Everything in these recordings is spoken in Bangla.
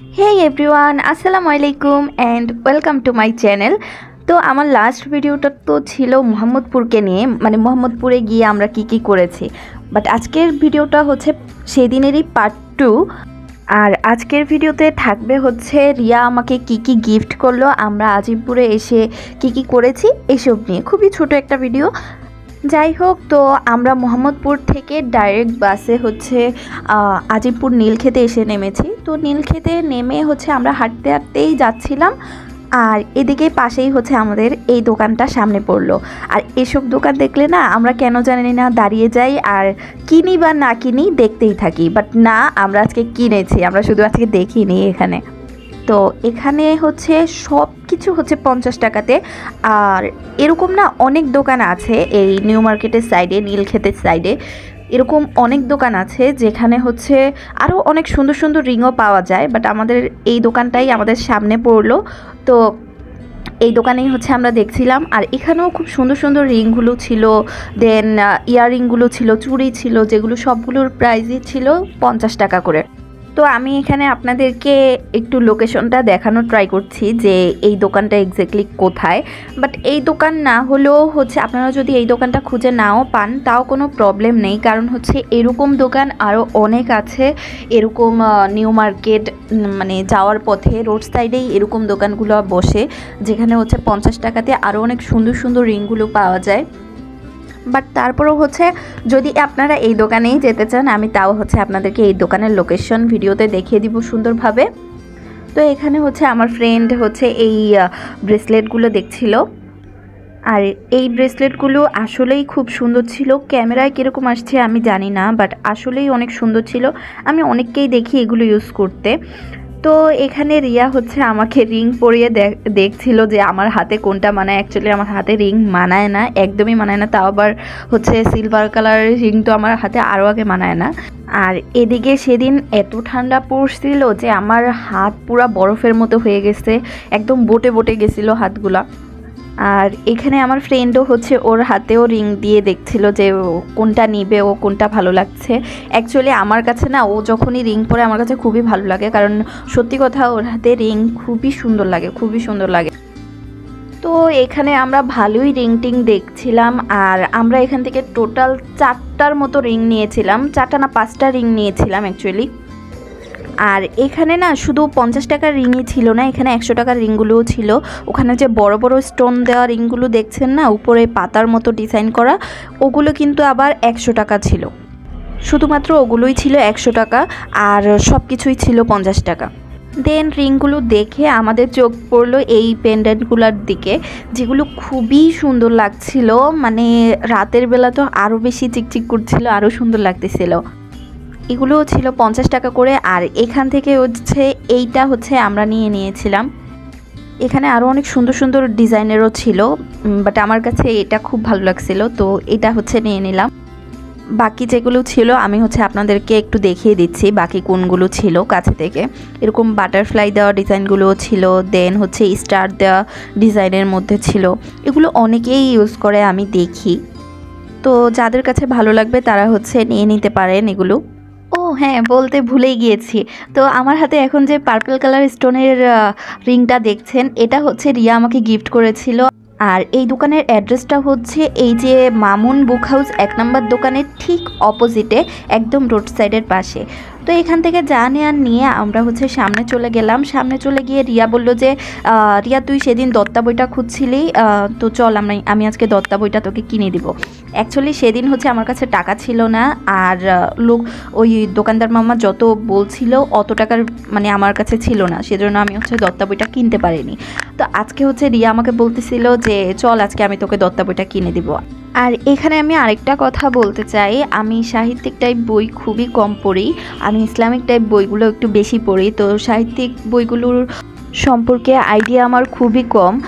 হে এভরিওয়ান আসসালামু আলাইকুম and welcome to my channel তো আমার লাস্ট ভিডিওটা তো ছিল মোহাম্মদপুরকে নিয়ে মানে মোহাম্মদপুরে গিয়ে আমরা কি কি করেছি। বাট আজকের ভিডিওটা হচ্ছে সেদিনেরই পার্ট টু আর আজকের ভিডিওতে থাকবে হচ্ছে রিয়া আমাকে কি কি গিফট করল, আমরা আজিমপুরে এসে কি কি করেছি, এসব নিয়ে। খুবই ছোট একটা ভিডিও যাই হোক তো আমরা মোহাম্মদপুর থেকে ডাইরেক্ট বাসে হচ্ছে আজিমপুর নীলক্ষেতে এসে নেমেছি। তো নীলক্ষেতে নেমে হচ্ছে আমরা হাঁটতে হাঁটতেই যাচ্ছিলাম, আর এদিকে পাশেই হচ্ছে আমাদের এই দোকানটা সামনে পড়ল। আর এসব দোকান দেখলে না, আমরা কেন জানি না দাঁড়িয়ে যাই, আর কিনি বা না কিনি দেখতেই থাকি। বাট না, আমরা আজকে কিনেছি, আমরা শুধু আজকে দেখিনি এখানে। তো এখানে হচ্ছে সব কিছু হচ্ছে পঞ্চাশ টাকাতে। আর এরকম না অনেক দোকান আছে এই নিউ মার্কেটের সাইডে নীলক্ষেতের সাইডে এরকম অনেক দোকান আছে যেখানে হচ্ছে আরও অনেক সুন্দর সুন্দর রিংও পাওয়া যায় বাট আমাদের এই দোকানটাই আমাদের সামনে পড়ল। তো এই দোকানেই হচ্ছে আমরা দেখছিলাম। আর এখানেও খুব সুন্দর সুন্দর রিংগুলো ছিল দেন ইয়াররিংগুলো ছিল, চুড়ি ছিল, যেগুলো সবগুলোর প্রাইজই ছিল পঞ্চাশ টাকা করে। তো আমি এখানে আপনাদেরকে একটু লোকেশনটা দেখানোর ট্রাই করছি যে এই দোকানটা এক্স্যাক্টলি কোথায়। বাট এই দোকান না হলেও হচ্ছে আপনারা যদি এই দোকানটা খুঁজে নাও পান, তাও কোনো প্রবলেম নেই। কারণ হচ্ছে এরকম দোকান আরও অনেক আছে। এরকম নিউ মার্কেট মানে যাওয়ার পথে রোড সাইডেই এরকম দোকানগুলো বসে, যেখানে হচ্ছে পঞ্চাশ টাকাতে আরও অনেক সুন্দর সুন্দর রিংগুলো পাওয়া যায়। বাট তারপরেও হচ্ছে যদি আপনারা এই দোকানেই যেতে চান, আমি তাও হচ্ছে আপনাদেরকে এই দোকানের লোকেশন ভিডিওতে দেখিয়ে দিব সুন্দরভাবে। তো এখানে হচ্ছে আমার ফ্রেন্ড হচ্ছে এই ব্রেসলেটগুলো দেখছিল। আর এই ব্রেসলেটগুলো আসলেই খুব সুন্দর ছিল। ক্যামেরায় কীরকম আসছে আমি জানি না বাট আসলেই অনেক সুন্দর ছিল। আমি অনেককেই দেখি এগুলো ইউজ করতে। তো এখানে রিয়া হচ্ছে আমাকে রিং পরিয়ে দেখ- দেখছিল যে আমার হাতে কোনটা মানায়। অ্যাকচুয়ালি আমার হাতে রিং মানায় না, একদমই মানায় না, তাও আবার হচ্ছে সিলভার কালারের রিং তো আমার হাতে আরও আগে মানায় না। আর এদিকে সেদিন এত ঠান্ডা পড়ছিল যে আমার হাত পুরা বরফের মতো হয়ে গেছে, একদম বোটে বোটে গেছিল হাতগুলা। আর এখানে আমার ফ্রেন্ডও হচ্ছে ওর হাতেও রিং দিয়ে দেখছিল যে কোনটা নিবে, ও কোনটা ভালো লাগছে। অ্যাকচুয়ালি আমার কাছে না, ও যখনই রিং পরে আমার কাছে খুবই ভালো লাগে, কারণ সত্যি কথা ওর হাতে রিং খুবই সুন্দর লাগে, খুবই সুন্দর লাগে। তো এখানে আমরা ভালোই রিং টিং দেখছিলাম, আর আমরা এখান থেকে টোটাল চারটার মতো রিং নিয়েছিলাম, চারটা না পাঁচটা রিং নিয়েছিলাম অ্যাকচুয়ালি আর এখানে না শুধু পঞ্চাশ টাকার রিংই ছিল না, এখানে একশো টাকার রিংগুলোও ছিল। ওখানে যে বড় বড় স্টোন দেওয়া রিংগুলো দেখছেন না, উপরে পাতার মতো ডিজাইন করা, ওগুলো কিন্তু আবার একশো টাকা ছিল। শুধুমাত্র ওগুলোই ছিল একশো টাকা আর সব কিছুই ছিল পঞ্চাশ টাকা। দেন রিংগুলো দেখে আমাদের চোখ পড়ল এই পেন্ডেন্টগুলোর দিকে, যেগুলো খুবই সুন্দর লাগছিল। মানে রাতের বেলা তো আরও বেশি চিকচিক করছিল আরও সুন্দর লাগতেছিল। এগুলোও ছিল পঞ্চাশ টাকা করে আর এখান থেকে হচ্ছে এইটা হচ্ছে আমরা নিয়ে নিয়েছিলাম। এখানে আরও অনেক সুন্দর সুন্দর ডিজাইনেরও ছিল বাট আমার কাছে এটা খুব ভালো লাগছিল, তো এটা হচ্ছে নিয়ে নিলাম। বাকি যেগুলো ছিল আমি হচ্ছে আপনাদেরকে একটু দেখিয়ে দিচ্ছি, বাকি কোনগুলো ছিল কাছে থেকে। এরকম বাটারফ্লাই দেওয়া ডিজাইনগুলোও ছিল দেন হচ্ছে স্টার দেওয়া ডিজাইনের মধ্যে ছিল। এগুলো অনেকেই ইউজ করে, আমি দেখি। তো যাদের কাছে ভালো লাগবে তারা হচ্ছে নিয়ে নিতে পারেন এগুলো। হ্যাঁ বলতে ভুলেই গিয়েছি। তো আমার হাতে এখন যে পার্পল কালার স্টোনের রিংটা দেখছেন, এটা হচ্ছে রিয়া আমাকে গিফট করেছিল। আর এই দোকানের অ্যাড্রেসটা হচ্ছে এই যে মামুন বুক হাউস এক নম্বর দোকানের ঠিক অপোজিটে একদম রোড সাইডের পাশে। তো এখান থেকে যা নেওয়ার নিয়ে আমরা হচ্ছে সামনে চলে গেলাম। সামনে চলে গিয়ে রিয়া বলল যে রিয়া, তুই সেদিন দত্তা বইটা খুঁজছিলি? তো চল, আমরা, আমি আজকে দত্তা বইটা তোকে কিনে দিব। অ্যাকচুয়ালি সেদিন হচ্ছে আমার কাছে টাকা ছিল না। আর লোক, ওই দোকানদার মামা যত বলছিল, অত টাকার মানে আমার কাছে ছিল না। সেজন্য আমি হচ্ছে দত্তা বইটা কিনতে পারিনি। তো আজকে হচ্ছে রিয়া আমাকে বলতেছিল যে, চল, আজকে আমি তোকে দত্তা বইটা কিনে দিব। আর এখানে আমি আরেকটা কথা বলতে চাই। আমি সাহিত্যিক টাইপ বই খুবই কম পড়ি। আমি ইসলামিক টাইপ বইগুলো একটু বেশি পড়ি। তো সাহিত্যিক বইগুলোর সম্পর্কে আইডিয়া আমার খুবই কম।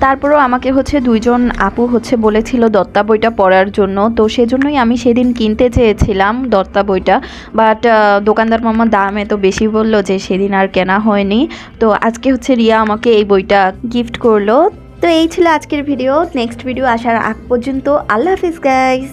তারপরেও আমাকে হচ্ছে দুইজন আপু হচ্ছে বলেছিল দত্তা বইটা পড়ার জন্য। তো সেজন্যই আমি সেদিন কিনতে চেয়েছিলাম দত্তা বইটা। বাট দোকানদার মামা দাম এত বেশি বলল যে সেদিন আর কেনা হয়নি। তো আজকে হচ্ছে রিয়া আমাকে এই বইটা গিফট করল। তো এই ছিল আজকের ভিডিও নেক্সট ভিডিও আসার আগ পর্যন্ত আল্লাহ হাফিজ গাইস